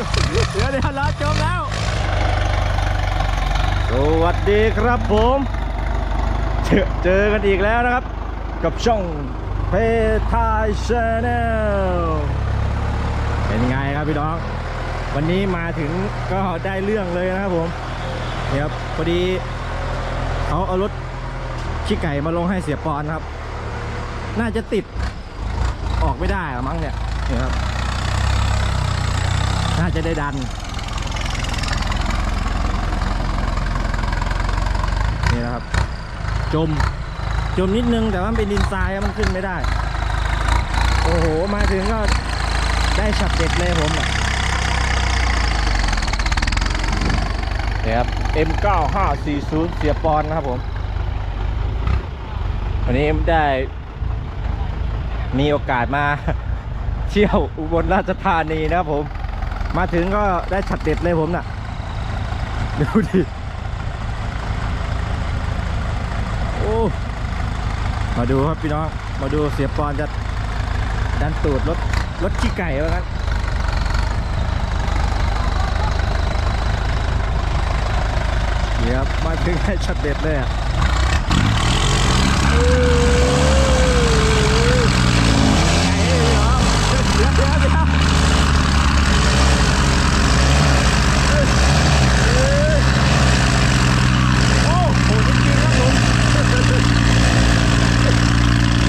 เดี๋ยวเดี๋ยวรอจมแล้ว สวัสดีครับผม เจอเจอกันอีกแล้วนะครับ กับช่องเพทายชาแนลเป็นไงครับพี่น้อง วันนี้มาถึงก็ได้เรื่องเลยนะครับผมเดี๋ยวพอดีเขาเอารถขี้ไก่มาลงให้เสียปอนครับ น่าจะติดออกไม่ได้ละมั้งเนี่ยนี่ครับ น่าจะได้ดัน นี่นะครับ จม จมนิดนึงแต่ว่าเป็นดินทรายมันขึ้นไม่ได้ โอ้โห มาถึงก็ได้ฉับเด็ดเลยผมอะนี่ครับ M9540 เสียปอนนะครับผม วันนี้ได้มีโอกาสมาเที่ยวอุบลราชธานีนะครับผม มาถึงก็ได้ฉับเด็ดเลยผมน่ะดูดิโอ้มาดูครับพี่น้อง มาดูเสียปอนจะดันตูดรถรถขี้ไก่ว่างั้นเดี๋ยวมาถึงให้ช็อตเด็ดเลยอะเดี๋ยวเดี๋ยวเดี๋ยวโอ้โหจริงๆครับผม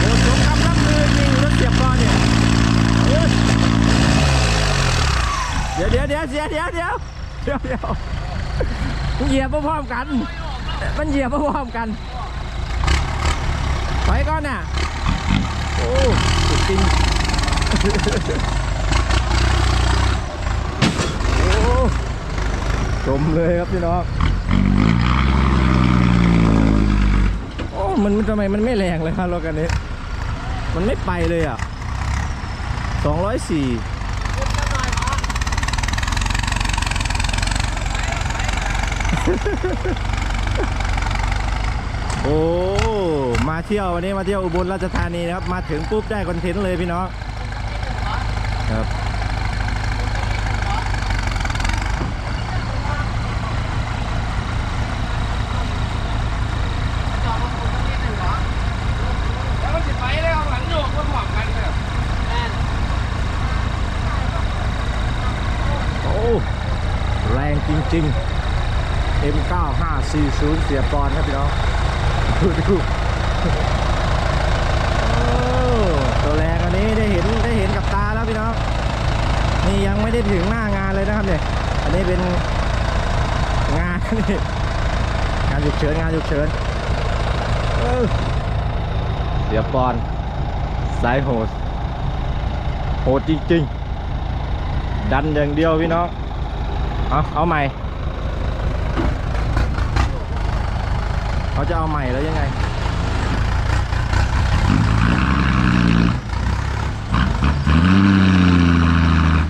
โอ้สมคำล่ำลือจริงรถเสียบก่อนเนี่ยเอ้ยเดี๋ยวเดี๋ยวเดี๋ยวเดี๋ยวเดี๋ยวเดี๋ยว เดี๋ยวเดี๋ยวมันเหยียบพร้อมกัน มันเหยียบพร้อมกันไปก่อนน่ะ โอ้สุดจริง โอ้จมเลยครับพี่น้องโอ้มันทำไมมันไม่แรงเลยครับรถคันนี้ มันไม่ไปเลยอะสองร้อยสี่ โอ้ มาเที่ยววันนี้มาเที่ยวอุบลราชธานีนะครับ มาถึงปุ๊บได้คอนเทนต์เลยพี่น้องครับ แล้วมันสิไปเลยเอาหลังโยกมาหอมกันแบบ โอ้ แรงจริงๆ M9540 เสียปอนครับพี่น้องดูดูตัวแรงอันนี้ได้เห็นได้เห็นกับตาแล้วพี่น้องนี่ยังไม่ได้ถึงหน้างานเลยนะครับเนี่ยอันนี้เป็นงานนี่งานฉุกเฉินงานฉุกเฉินเออเสียปอนสายโหดโหดจริงๆ ดันอย่างเดียวพี่น้องเอาเอาใหม่ เขาจะเอาใหม่แล้วยังไง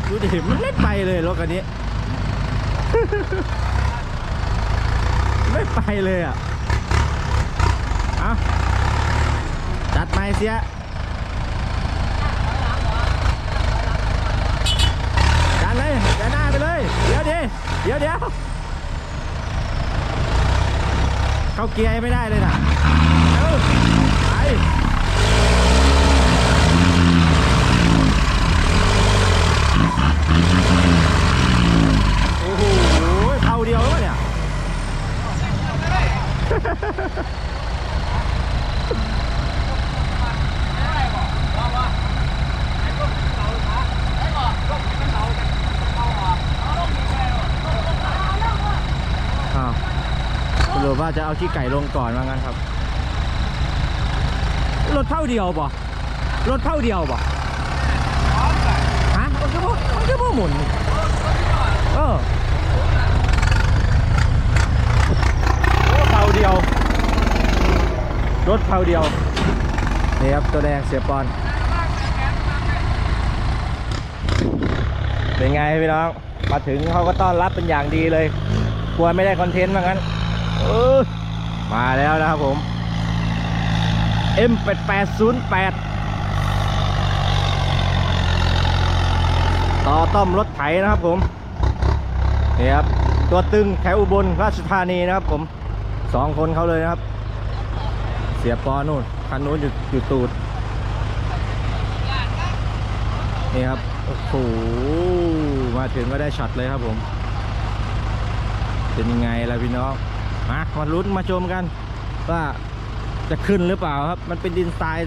ดูดิมันไม่ไปเลยรถคันนี้ ไม่ไปเลยอะเอาจัดใหม่เสียดันเลยดันหน้าไปเลย เดี๋ยวดิเดี๋ยวเดี๋ยว เข้าเกียร์ไม่ได้เลยนะเอ้าไปโอ้โหเท่าเดียวแล้วเนี่ย อ้าว สรุปว่าจะเอาขี้ไก่ลงก่อนว่างั้นครับ รถเท่าเดียวป่ะรถเท่าเดียวป่ะฮะมันก็บ่มันก็บ่หมุนเออเท่าเดียว รถเท่าเดียวนี่ครับตัวแดงเสียปอนเป็นไงพี่น้อง มาถึงเขาก็ต้อนรับเป็นอย่างดีเลยกลัวไม่ได้คอนเทนต์ว่างั้น เออมาแล้วนะครับผม M8808 ต่อต้อมรถไถนะครับผมนี่ครับตัวตึงแถวอุบลราชธานีนะครับผมสองคนเขาเลยนะครับ เสียปอนู่นคันนู้นอยู่อยู่ตูดนี่ครับโอ้โหมาถึงก็ได้ช็อตเลยครับผม เป็นยังไงล่ะพี่น้อง มามาลุ้นมาชมกัน ว่าจะขึ้นหรือเปล่าครับ มันเป็นดินทราย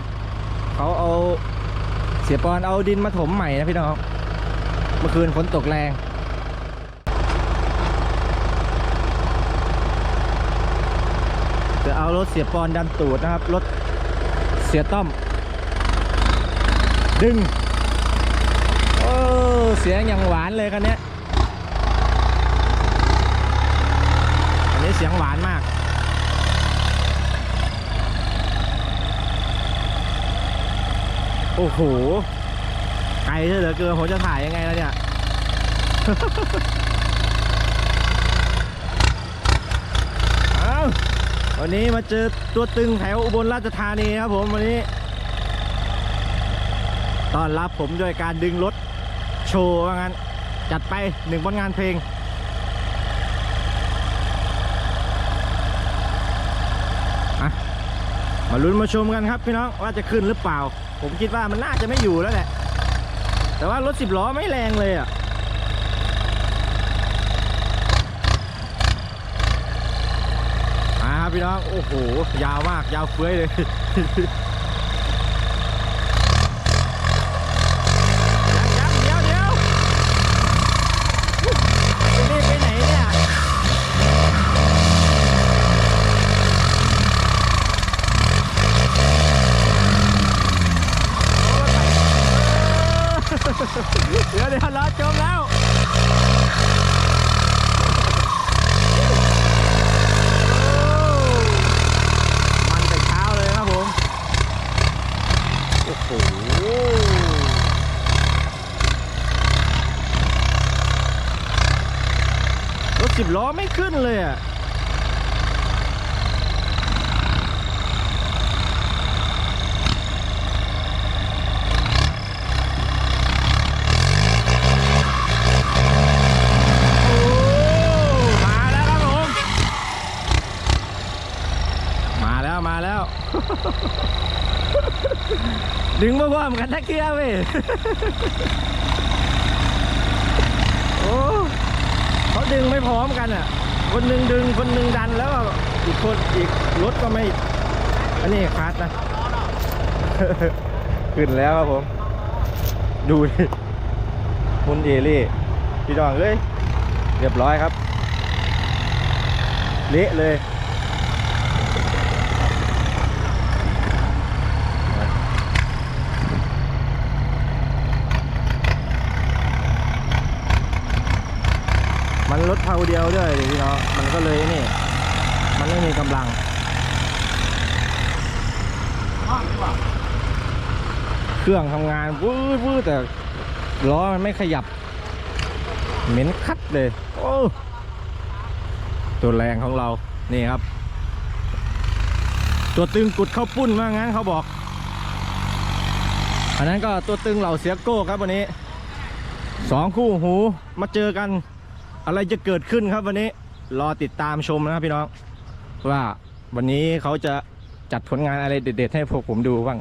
เขาเอาเสียปอนเอาดินมาถมใหม่นะพี่น้องเมื่อคืนฝนตกแรงจะเอารถเสียปอนดันตูดนะครับ รถเสียต้อม ดึง โอ้ เสียงอย่างหวานเลยคันเนี้ยอันนี้ เสียงหวานมาก โอ้โห ไกลเหลือเกินผมจะถ่ายยังไงแล้วเนี่ย เอาวันนี้มาเจอตัวตึงแถวอุบลราชธานีครับผมวันนี้ ต้อนรับผมด้วยการดึงรถโชว์ว่างั้น จัดไปหนึ่งผลงานเพลง อะ มาลุ้นมาชมกันครับพี่น้องว่าจะขึ้นหรือเปล่า ผมคิดว่ามันน่าจะไม่อยู่แล้วแหละ แต่ว่ารถสิบล้อไม่แรงเลยอะมาครับพี่น้อง โอ้โห ยาวมากยาวเฟ้ยเลย ยังยังเดี๋ยวเดี๋ยวจะรีบไปไหนเนี่ย เดี๋ยวเดี๋ยวรอจมแล้วมันแต่เช้าเลยครับผม โอ้โหรถสิบล้อไม่ขึ้นเลยอะ โอ้ มาแล้วครับผม มาแล้วมาแล้ว ดึงมาพร้อมกันทักเกียร์เว้ยโอ้เขาดึงไม่พร้อมกันอะ คนหนึ่งดึงคนหนึ่งดันแล้วอีกคนอีกรถก็ไม่ อันนี้คลัดนะ ขึ้นแล้วครับผม ดูดิมุนเอเล่พี่ดองเอ้ยเรียบร้อยครับ เละเลย มันรถ เท่าเดียวด้วยดิพี่น้องมันก็เลยนี่ มันไม่มีกำลังเครื่องทำงานวืดวืดแต่ล้อมันไม่ขยับ เหม็นคัดเลยโอ้ตัวแรงของเรานี่ครับ ตัวตึงกุดเข้าปุ้นว่างั้นเขาบอกอันนั้นก็ตัวตึงเหล่าเสียโก้ครับวันนี้สองคู่หูมาเจอกัน อะไรจะเกิดขึ้นครับวันนี้รอติดตามชมนะครับพี่น้อง ว่าวันนี้เขาจะจัดผลงานอะไรเด็ด ๆ ให้พวกผมดูบ้าง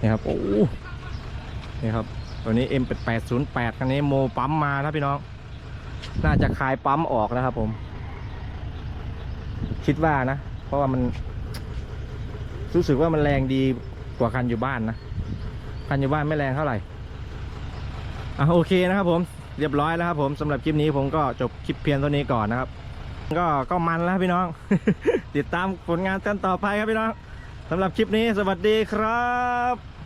นี่ครับโอ้นี่ครับตัวนี้ M8808 คันนี้โมปั๊มมานะพี่น้อง น่าจะคลายปั๊มออกนะครับผม คิดว่านะ เพราะว่ามัน รู้สึกว่ามันแรงดีกว่าคันอยู่บ้านนะ คันอยู่บ้านไม่แรงเท่าไหร่อะโอเคนะครับผม เรียบร้อยแล้วครับผมสำหรับคลิปนี้ผมก็จบคลิปเพียงเท่านี้ก่อนนะครับ ก็ก็มันแล้วพี่น้อง ติดตามผลงานกันต่อไปครับพี่น้องสำหรับคลิปนี้สวัสดีครับ